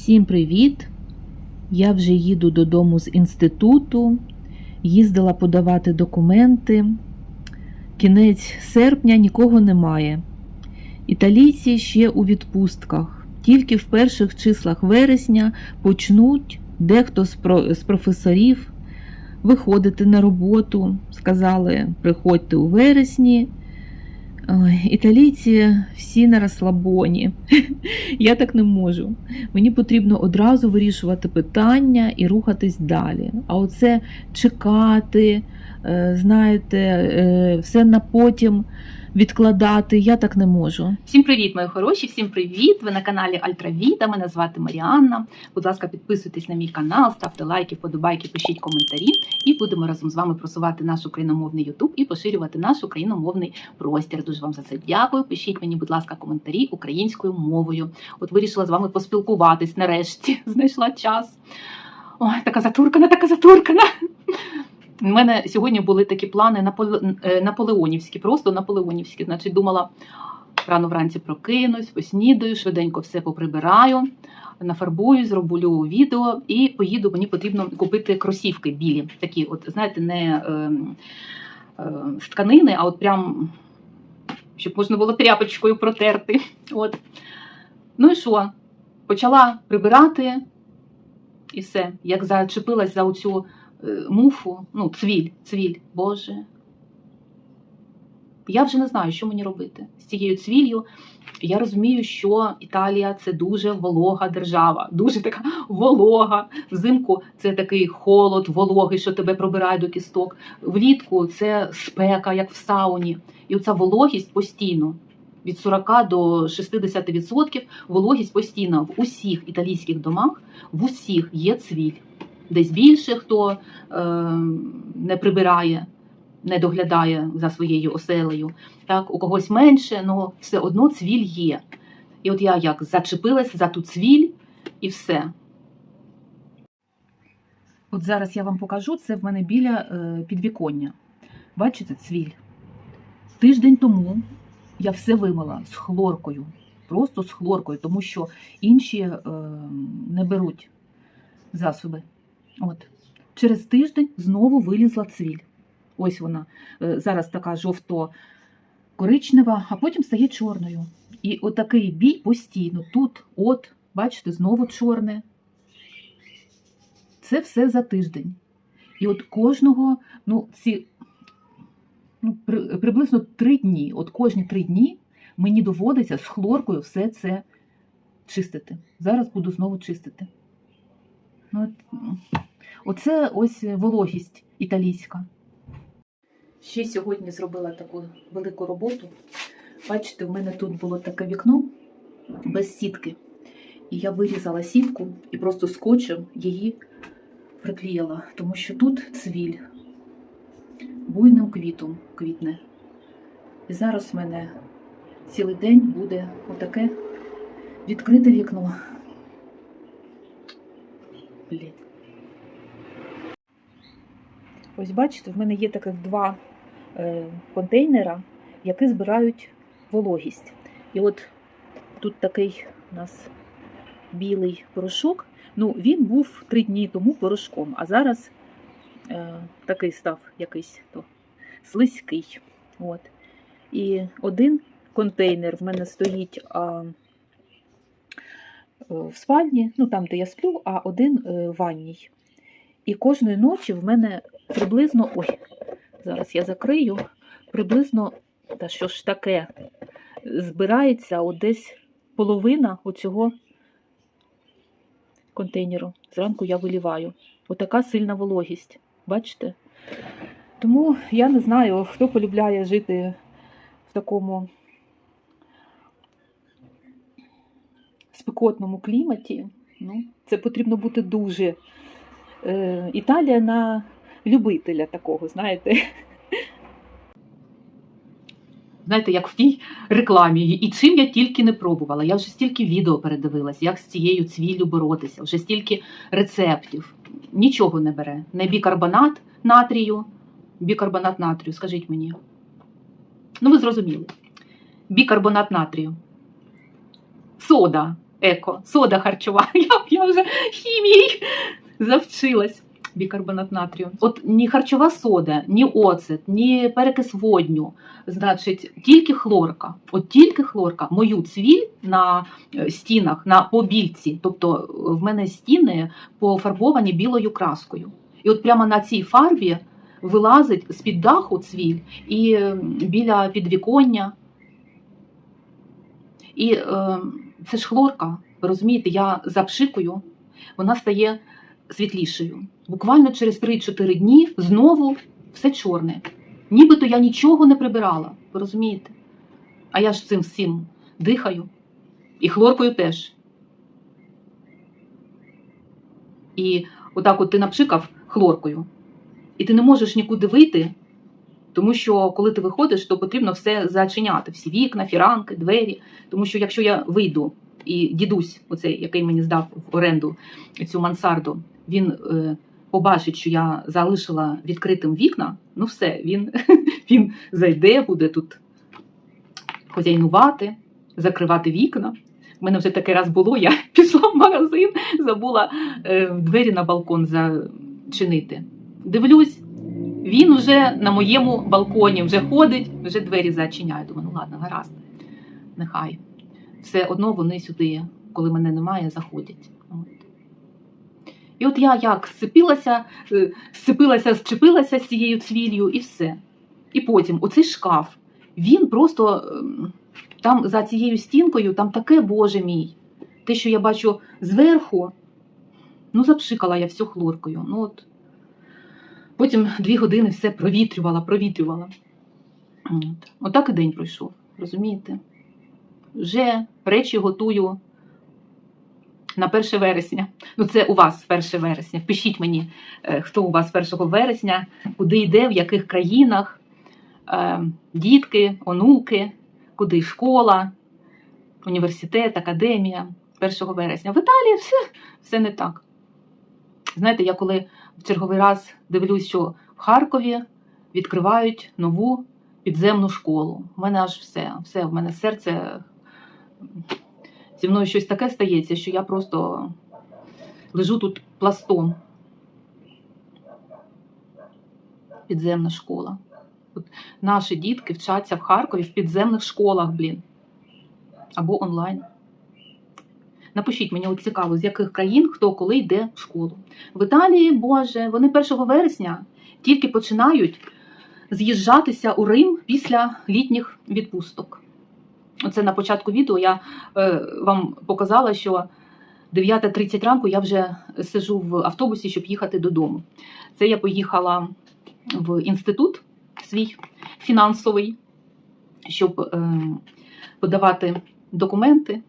Всім привіт! Я вже їду додому з інституту, їздила подавати документи. Кінець серпня нікого немає. Італійці ще у відпустках. Тільки в перших числах вересня почнуть дехто з професорів виходити на роботу. Сказали, приходьте у вересні. Ой, італійці всі на розслабоні. Я так не можу. Мені потрібно одразу вирішувати питання і рухатись далі. А оце чекати, е, знаєте, е, все на потім відкладати, я так не можу. Всім привіт, мої хороші! Всім привіт! Ви на каналі Альтравіта. Мене звати Маріанна. Будь ласка, підписуйтесь на мій канал, ставте лайки, вподобайки, пишіть коментарі, і будемо разом з вами просувати наш україномовний Ютуб і поширювати наш україномовний простір. Дуже вам за це дякую. Пишіть мені, будь ласка, коментарі українською мовою. От вирішила з вами поспілкуватись нарешті. Знайшла час. Ой, така затуркана, така затуркана. У мене сьогодні були такі плани е, наполеонівські, просто наполеонівські. Значить, думала, рано вранці прокинусь, поснідаю, швиденько все поприбираю, нафарбую, зроблю відео і поїду. Мені потрібно купити кросівки білі. Такі, от, знаєте, не е, е, з тканини, а от прям, щоб можна було тряпочкою протерти. От. Ну і що? Почала прибирати і все. Як зачепилась за оцю муфу, ну, цвіль, цвіль, Боже. Я вже не знаю, що мені робити з цією цвіллю. Я розумію, що Італія це дуже волога держава, дуже така волога. Взимку це такий холод, вологий, що тебе пробирає до кісток. Влітку це спека, як в сауні. І оця вологість постійно. Від 40 до 60% вологість постійно в усіх італійських домах, в усіх є цвіль. Десь більше хто е, не прибирає, не доглядає за своєю оселею. Так, у когось менше, але все одно цвіль є. І от я як зачепилась за ту цвіль і все. От зараз я вам покажу, це в мене біля е, підвіконня. Бачите, цвіль? Тиждень тому я все вимила з хлоркою, просто з хлоркою, тому що інші е, не беруть засоби. От. Через тиждень знову вилізла цвіль. Ось вона е, зараз така жовто-коричнева, а потім стає чорною. І отакий бій постійно. Тут, от, бачите, знову чорне. Це все за тиждень. І от кожного, ну, ці ну, при, приблизно три дні, от кожні три дні мені доводиться з хлоркою все це чистити. Зараз буду знову чистити. Ну, от, Оце ось вологість італійська. Ще сьогодні зробила таку велику роботу. Бачите, в мене тут було таке вікно без сітки. І я вирізала сітку і просто скотчем її приклеїла, тому що тут цвіль буйним квітом квітне. І зараз в мене цілий день буде отаке відкрите вікно. Блін. Ось бачите, в мене є таких два е, контейнера, які збирають вологість. І от тут такий у нас білий порошок. Ну, він був три дні тому порошком, а зараз е, такий став якийсь то, слизький. От. І один контейнер в мене стоїть а, е, в спальні, ну там, де я сплю, а один е, в ванній. І кожної ночі в мене приблизно. Ой, зараз я закрию. Приблизно, та що ж таке, збирається от десь половина оцього контейнеру. Зранку я виліваю. Отака сильна вологість. Бачите? Тому я не знаю, хто полюбляє жити в такому спекотному кліматі. Ну, це потрібно бути дуже. Е, Італія на любителя такого, знаєте. Знаєте, як в тій рекламі, і чим я тільки не пробувала. Я вже стільки відео передивилась, як з цією цвіллю боротися, вже стільки рецептів. Нічого не бере. Не бікарбонат натрію, бікарбонат натрію, скажіть мені. Ну, ви зрозуміли. Бікарбонат натрію. Сода. еко, сода харчова. Я, я вже хімією завчилась. Бікарбонат натрію. От ні харчова сода, ні оцет, ні перекис водню. Значить, тільки хлорка. От тільки хлорка. Мою цвіль на е, стінах, на побільці. Тобто е, в мене стіни пофарбовані білою краскою. І от прямо на цій фарбі вилазить з-під даху цвіль і е, біля підвіконня. І е, це ж хлорка. Розумієте, я запшикую, вона стає світлішою. Буквально через 3-4 дні знову все чорне. Нібито я нічого не прибирала. Ви розумієте? А я ж цим всім дихаю. І хлоркою теж. І отак от ти напшикав хлоркою, і ти не можеш нікуди вийти, тому що коли ти виходиш, то потрібно все зачиняти, всі вікна, фіранки, двері. Тому що якщо я вийду і дідусь, оцей, який мені здав в оренду цю мансарду, він е, побачить, що я залишила відкритим вікна, ну все, він, він зайде, буде тут хозяйнувати, закривати вікна. У мене вже таке раз було, я пішла в магазин, забула е, двері на балкон зачинити. Дивлюсь, він вже на моєму балконі вже ходить, вже двері зачиняє. Думаю, ну ладно, гаразд, нехай. Все одно вони сюди, коли мене немає, заходять. І от я як сцепилася, е, сцепилася, зчепилася з цією цвіллю і все. І потім оцей шкаф, він просто ем, там за цією стінкою, там таке, боже мій. Те, що я бачу зверху, ну запшикала я все хлоркою. Ну, от. Потім дві години все провітрювала, провітрювала. От. Отак і день пройшов, розумієте? Вже речі готую на 1 вересня. Ну, це у вас 1 вересня. Пишіть мені, е, хто у вас 1 вересня, куди йде, в яких країнах, Е, дітки, онуки, куди школа, університет, академія 1 вересня. В Італії все, все не так. Знаєте, я коли в черговий раз дивлюсь, що в Харкові відкривають нову підземну школу. У мене аж все, все, в мене серце. Зі мною щось таке стається, що я просто лежу тут пластом. Підземна школа. От наші дітки вчаться в Харкові в підземних школах, блін. Або онлайн. Напишіть мені от цікаво, з яких країн хто коли йде в школу. В Італії, Боже, вони 1 вересня тільки починають з'їжджатися у Рим після літніх відпусток. Оце на початку відео я е, вам показала, що 9.30 ранку я вже сижу в автобусі, щоб їхати додому. Це я поїхала в інститут свій фінансовий, щоб е, подавати документи.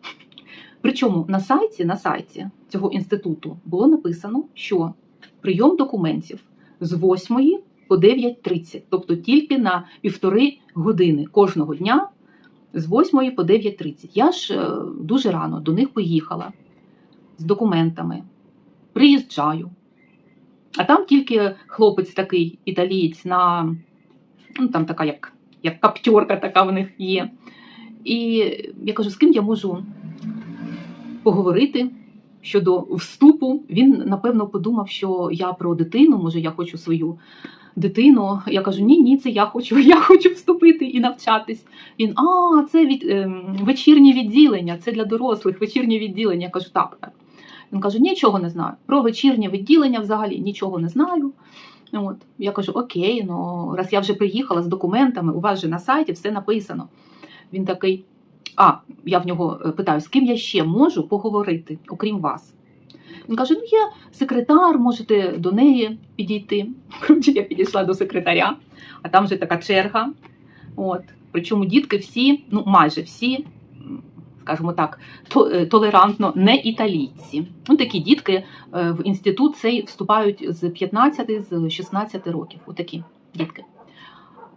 Причому на сайті, на сайті цього інституту було написано, що прийом документів з 8 по 9.30, тобто тільки на півтори години кожного дня з 8 по 9.30. Я ж е, дуже рано до них поїхала з документами, приїжджаю. А там тільки хлопець такий італієць на ну там така, як, як каптьорка така в них є. І я кажу, з ким я можу поговорити щодо вступу. Він, напевно, подумав, що я про дитину, може, я хочу свою дитину. Я кажу, ні, ні, це я хочу, я хочу вступити і навчатись. Він, а, це від, ем, вечірнє відділення, це для дорослих, вечірнє відділення. Я кажу, так, так. Він каже, нічого не знаю. Про вечірнє відділення взагалі нічого не знаю. От. Я кажу, окей, ну раз я вже приїхала з документами, у вас же на сайті все написано. Він такий, а, я в нього е, питаю, з ким я ще можу поговорити, окрім вас. Він каже: ну, є секретар, можете до неї підійти. Коротше, я підійшла до секретаря, а там вже така черга. От. Причому дітки всі, ну майже всі, скажімо так, е, толерантно не італійці. Ну, такі дітки е, в інститут цей вступають з 15 з 16 років. Отакі дітки.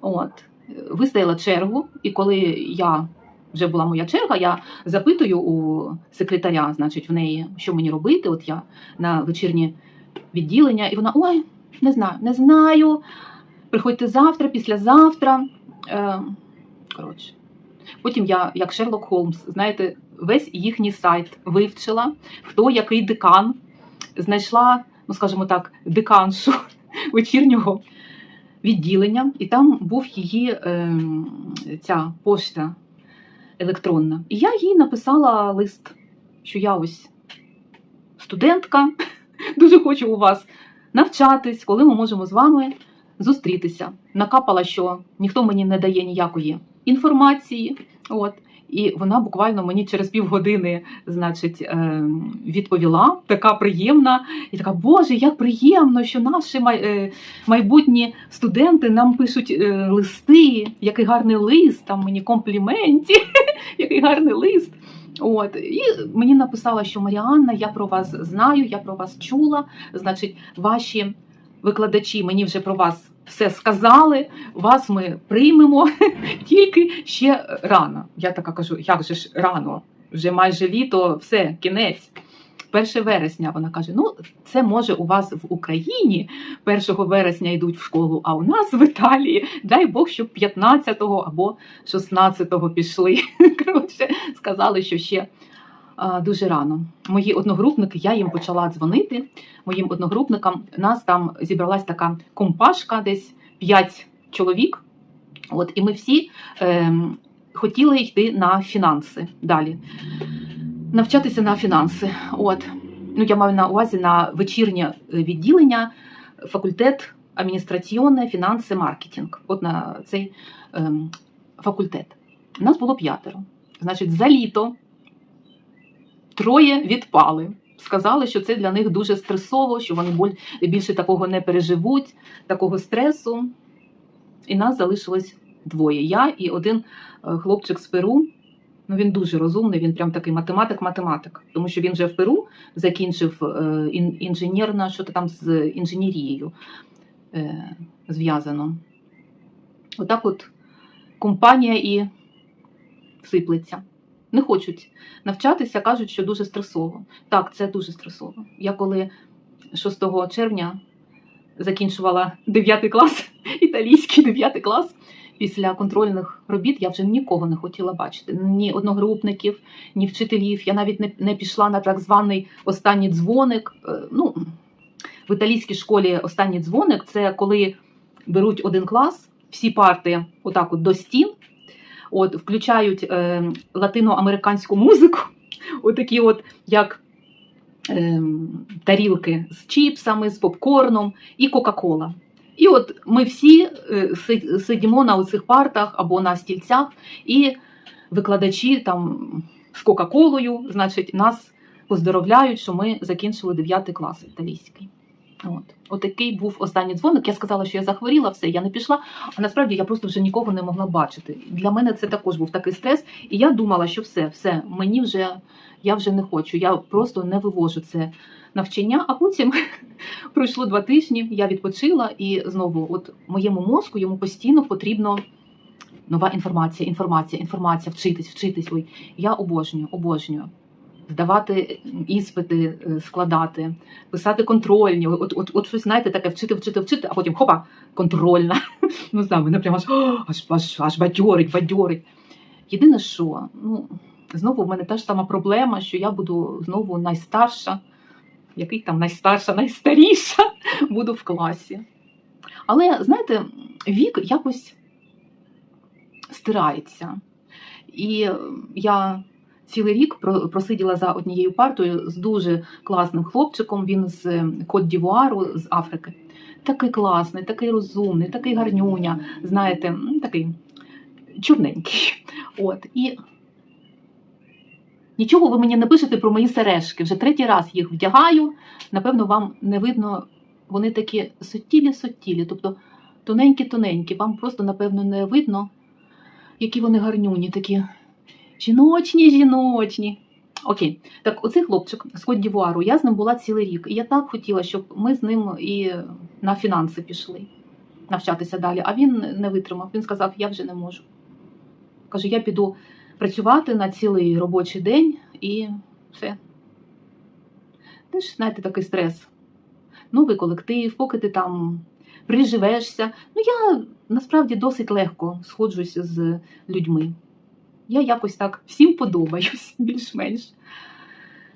От. Вистояла чергу, і коли я вже була моя черга, я запитую у секретаря, значить, в неї, що мені робити. От я на вечірнє відділення, і вона: ой, не знаю, не знаю. Приходьте завтра, післязавтра. Е, коротше. Потім я, як Шерлок Холмс, знаєте, весь їхній сайт вивчила, хто який декан, знайшла, ну скажімо так, деканшу вечірнього відділення, і там був її ем, ця пошта електронна. І я їй написала лист, що я ось студентка, дуже хочу у вас навчатись, коли ми можемо з вами зустрітися. Накапала, що ніхто мені не дає ніякої інформації. От. І вона буквально мені через півгодини, значить, е, відповіла, така приємна, і така, Боже, як приємно, що наші е, майбутні студенти нам пишуть е, листи, який гарний лист, там мені компліменті, який гарний лист. От і мені написала, що Маріанна, я про вас знаю, я про вас чула. Значить, ваші викладачі мені вже про вас все сказали. Вас ми приймемо, тільки ще рано. Я така кажу, як же ж рано? Вже майже літо, все, кінець. 1 вересня вона каже: ну, це може у вас в Україні 1 вересня йдуть в школу, а у нас в Італії, дай Бог, щоб 15-го або 16-го пішли. Коротше, сказали, що ще дуже рано. Мої одногрупники, я їм почала дзвонити. Моїм одногрупникам нас там зібралась така компашка, десь 5 чоловік. От, і ми всі ем, хотіли йти на фінанси далі. Навчатися на фінанси. От. Ну, я маю на увазі на вечірнє е, відділення, факультет адміністраціонне, фінанси, маркетинг. От на цей ем, факультет. Нас було п'ятеро. Значить, за літо троє відпали. Сказали, що це для них дуже стресово, що вони більше такого не переживуть, такого стресу. І нас залишилось двоє. Я і один е, хлопчик з Перу. Ну, він дуже розумний, він прям такий математик-математик, тому що він вже в Перу закінчив е, інженерна, що то там з інженерією е, зв'язано. Отак от компанія і сиплеться. Не хочуть навчатися, кажуть, що дуже стресово. Так, це дуже стресово. Я коли 6 червня закінчувала 9 клас, італійський 9 клас, після контрольних робіт я вже нікого не хотіла бачити. Ні одногрупників, ні вчителів. Я навіть не, не пішла на так званий останній дзвоник. Е, Ну, в італійській школі останній дзвоник це коли беруть один клас, всі парти отак от до стін, от, включають е, латиноамериканську музику, отакі от, як е, тарілки з чіпсами, з попкорном і Кока-Кола. І от ми всі е, сидімо на оцих партах або на стільцях, і викладачі там з Кока-Колою, значить, нас поздоровляють, що ми закінчили 9 клас італійський. От. Отакий був останній дзвоник. Я сказала, що я захворіла, все, я не пішла. А насправді я просто вже нікого не могла бачити. Для мене це також був такий стрес. І я думала, що все, все, мені вже я вже не хочу. Я просто не вивожу це навчання. А потім пройшло два тижні, я відпочила, і знову, от моєму мозку йому постійно потрібно нова інформація, інформація, інформація, вчитись, вчитись. Ой, я обожнюю, обожнюю. Здавати іспити, е, складати, писати контрольні. От, от, от щось, знаєте, таке вчити, вчити, вчити, а потім хопа, контрольна. Ну, знаю, мене прямо аж, аж, аж, аж бадьорить, бадьорить. Єдине, що ну, знову в мене та ж сама проблема, що я буду знову найстарша, який там найстарша, найстаріша буду в класі. Але, знаєте, вік якось стирається. І я цілий рік просиділа за однією партою з дуже класним хлопчиком. Він з Кот-Дівуару, з Африки. Такий класний, такий розумний, такий гарнюня, знаєте, такий чорненький. От. І нічого ви мені не пишете про мої сережки. Вже третій раз їх вдягаю. Напевно, вам не видно, вони такі суттілі-суттілі, тобто тоненькі-тоненькі. Вам просто, напевно, не видно, які вони гарнюні, такі жіночні, жіночні. Окей, так оцей хлопчик з Кот Дівуару, я з ним була цілий рік. І я так хотіла, щоб ми з ним і на фінанси пішли навчатися далі. А він не витримав. Він сказав: я вже не можу. Каже, я піду працювати на цілий робочий день і все. Теж, знаєте, такий стрес. Новий колектив, поки ти там приживешся. Ну, я насправді досить легко сходжусь з людьми. Я якось так всім подобаюсь, більш-менш.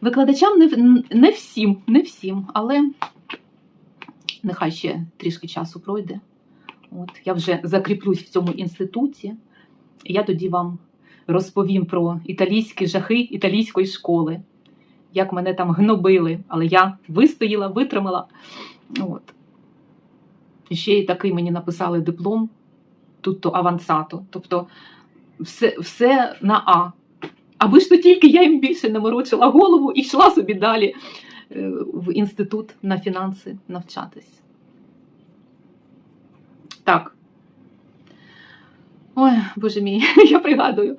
Викладачам не, не всім, не всім, але нехай ще трішки часу пройде. От, я вже закріплюсь в цьому інституті, і я тоді вам розповім про італійські жахи італійської школи, як мене там гнобили, але я вистояла, витримала. От. Ще й такий мені написали диплом, тут то авансато. Тобто все, все на А. Аби ж то тільки я їм більше не морочила голову і йшла собі далі е, в інститут на фінанси навчатись. Так. Ой, боже мій, я пригадую.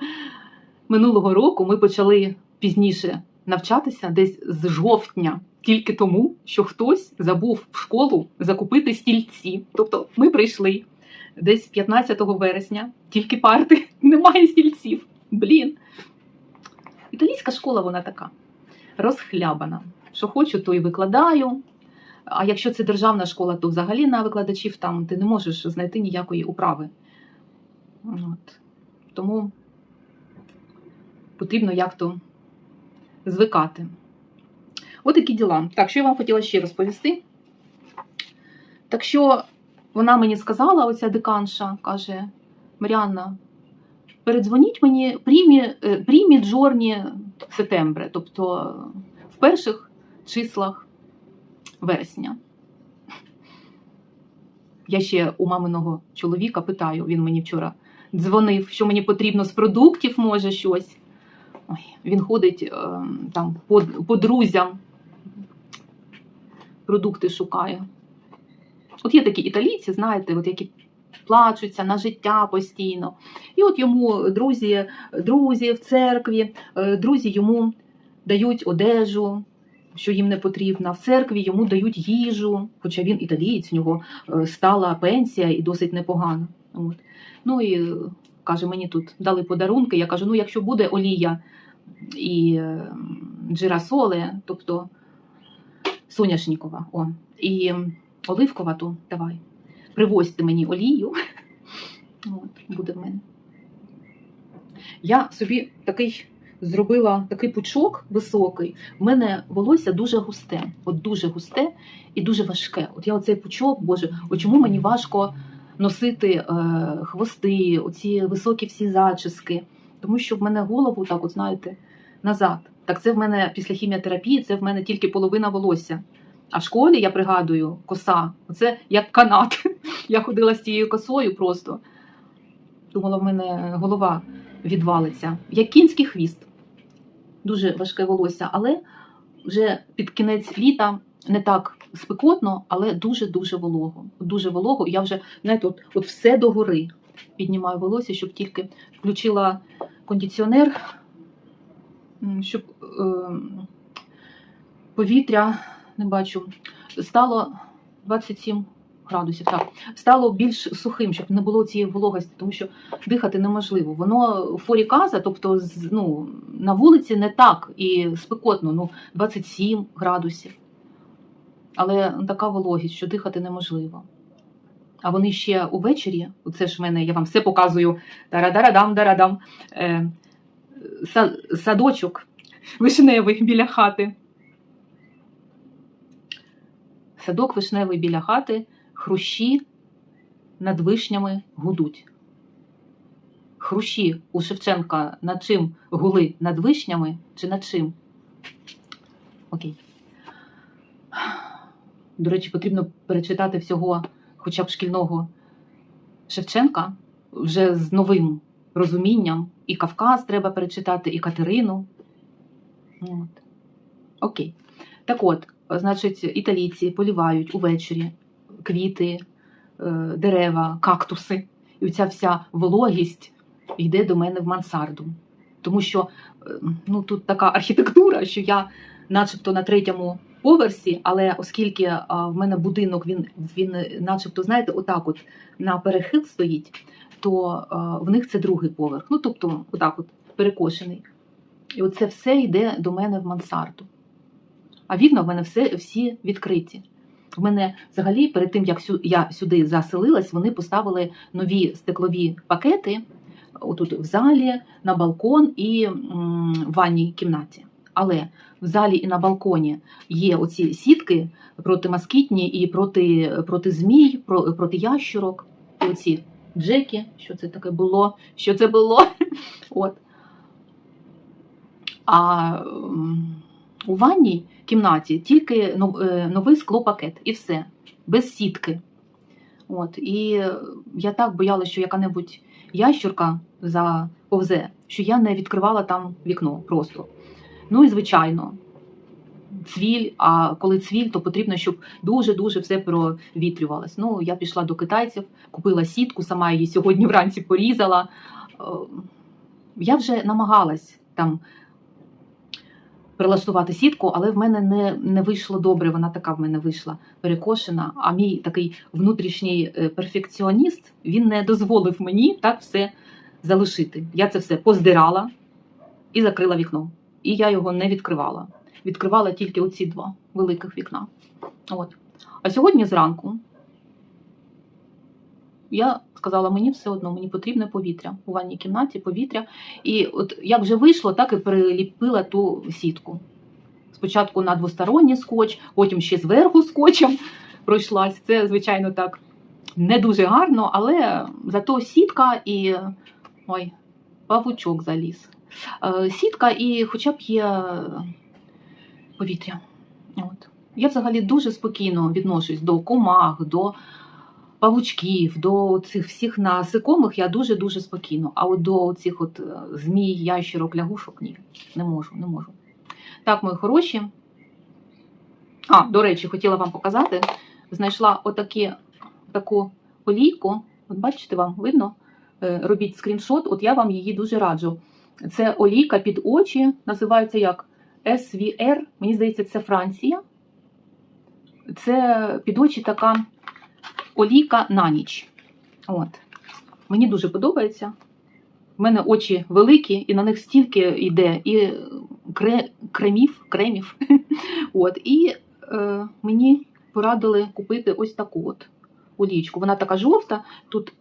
Минулого року ми почали пізніше навчатися десь з жовтня, тільки тому, що хтось забув в школу закупити стільці. Тобто ми прийшли десь 15 вересня, тільки парти, немає стільців. Блін. Італійська школа вона така розхлябана. Що хочу, то і викладаю. А якщо це державна школа, то взагалі на викладачів там ти не можеш знайти ніякої управи. От. Тому потрібно як-то звикати. От такі діла. Так, що я вам хотіла ще розповісти. Так що вона мені сказала, оця деканша, каже: Маріанна, передзвоніть мені прімі, е, прімі джорні сетембре, тобто в перших числах вересня. Я ще у маминого чоловіка питаю, він мені вчора дзвонив, що мені потрібно з продуктів, може щось. Ой, він ходить е, там по, по друзям, продукти шукає. От є такі італійці, знаєте, от які плачуться на життя постійно. І от йому друзі, друзі в церкві, е, друзі йому дають одежу, що їм не потрібно. В церкві йому дають їжу, хоча він італієць, у нього е, стала пенсія і досить непогана. От. Ну і е, каже, мені тут дали подарунки. Я кажу: ну, якщо буде олія і джирасоле, тобто соняшникова, о, і оливкова, то давай. Привозьте мені олію. От, буде в мене. Я собі такий зробила такий пучок високий. В мене волосся дуже густе, от дуже густе і дуже важке. От я оцей пучок, боже, от чому мені важко носити е, хвости, оці високі всі зачіски, тому що в мене голову так, от знаєте, назад. Так це в мене після хіміотерапії, це в мене тільки половина волосся. А в школі я пригадую коса, це як канат. Я ходила з цією косою просто. Думала, в мене голова відвалиться. Як кінський хвіст. Дуже важке волосся, але вже під кінець літа не так спекотно, але дуже-дуже волого. Дуже волого. Я вже, знаєте, от, от все догори піднімаю волосся, щоб тільки включила кондиціонер, щоб е, повітря, не бачу, стало 27 градусів. Так, стало більш сухим, щоб не було цієї вологості, тому що дихати неможливо. Воно форіказа, тобто ну, на вулиці не так і спекотно, ну 27 градусів. Але така вологість, що дихати неможливо. А вони ще увечері, оце ж в мене, я вам все показую. Тарадарадам, дарадам. Е, садочок вишневий біля хати. Садок вишневий біля хати, хрущі над вишнями гудуть. Хрущі у Шевченка над чим гули над вишнями чи над чим? Окей. До речі, потрібно перечитати всього хоча б шкільного Шевченка вже з новим розумінням. І Кавказ треба перечитати, і Катерину. От. Окей. Так от, значить, італійці полівають увечері квіти, е, дерева, кактуси. І оця вся вологість йде до мене в мансарду. Тому що е, ну, тут така архітектура, що я начебто на третьому поверсі, але оскільки в мене будинок, він, він начебто, знаєте, отак от на перехил стоїть, то в них це другий поверх. Ну, тобто, отак от перекошений. І оце все йде до мене в мансарду. А вікна в мене все, всі відкриті. В мене взагалі перед тим, як я сюди заселилась, вони поставили нові стеклові пакети отут в залі, на балкон і в ванній кімнаті. Але в залі і на балконі є оці сітки протимоскітні і проти, проти змій, про- проти ящурок. І оці джеки, що це таке було, що це було. От. А у ванній кімнаті тільки е, новий склопакет і все, без сітки. От. І я так боялася, що яка-небудь ящурка заповзе, що я не відкривала там вікно просто. Ну і звичайно, цвіль, а коли цвіль, то потрібно, щоб дуже-дуже все провітрювалось. Ну, я пішла до китайців, купила сітку, сама її сьогодні вранці порізала. Е, Я вже намагалась там прилаштувати сітку, але в мене не, не вийшло добре. Вона така в мене вийшла перекошена. А мій такий внутрішній е, перфекціоніст він не дозволив мені так все залишити. Я це все поздирала і закрила вікно. І я його не відкривала. Відкривала тільки оці два великих вікна. От. А сьогодні зранку я сказала, мені все одно, мені потрібне повітря у ванній кімнаті, повітря. І от як вже вийшло, так і приліпила ту сітку. Спочатку на двосторонній скотч, потім ще зверху скотчем пройшлась. Це, звичайно, так не дуже гарно, але зато сітка і ой, павучок заліз. Е, Сітка і хоча б є повітря. От. Я взагалі дуже спокійно відношусь до комах, до павучків, до цих всіх насекомих я дуже-дуже спокійно. А от до цих от е, змій, ящерок, лягушок ні, не можу, не можу. Так, мої хороші. А, до речі, хотіла вам показати. Знайшла отакі, таку олійку. От бачите, вам видно? Е, Робіть скріншот, от я вам її дуже раджу. Це олійка під очі, називається як SVR. Мені здається, це Франція. Це під очі така олійка на ніч. От. Мені дуже подобається. У мене очі великі, і на них стільки йде і кре, кремів, кремів. От. І е, мені порадили купити ось таку от олійку. Вона така жовта, тут,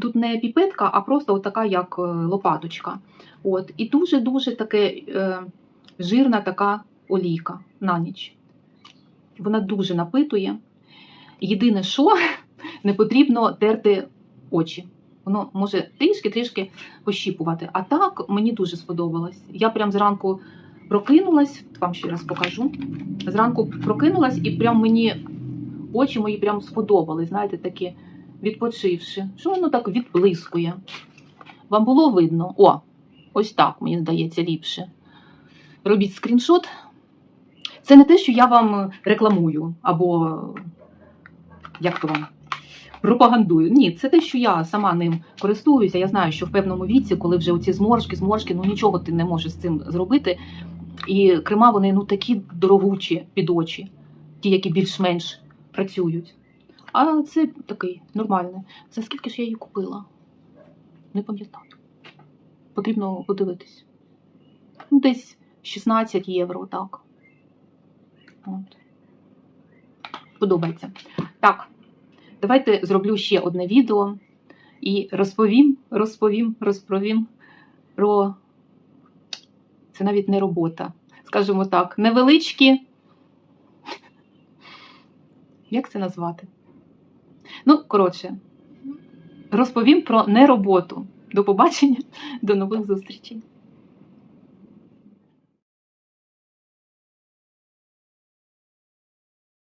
тут не піпетка, а просто от така, як е, лопаточка. От. І дуже-дуже таке е, жирна така олійка на ніч. Вона дуже напитує. Єдине, що не потрібно терти очі. Воно може трішки-трішки пощіпувати. А так мені дуже сподобалось. Я прям зранку прокинулась, вам ще раз покажу. Зранку прокинулась і прям мені очі мої прям сподобались, знаєте, такі відпочивши. Що воно так відблискує? Вам було видно? О, ось так, мені здається, ліпше. Робіть скріншот. Це не те, що я вам рекламую або як то вам пропагандую. Ні, це те, що я сама ним користуюся. Я знаю, що в певному віці, коли вже оці зморшки, зморшки, ну нічого ти не можеш з цим зробити. І крема вони ну такі дорогучі під очі, ті, які більш-менш працюють. А це такий нормальний. За скільки ж я її купила? Не пам'ятаю. Потрібно подивитись. Ну, десь 16 євро, так. От. Подобається. Так, давайте зроблю ще одне відео і розповім, розповім, розповім про. Це навіть не робота. Скажімо так, невеличкі. Як це назвати? Ну, коротше, розповім про нероботу. До побачення, до нових зустрічей.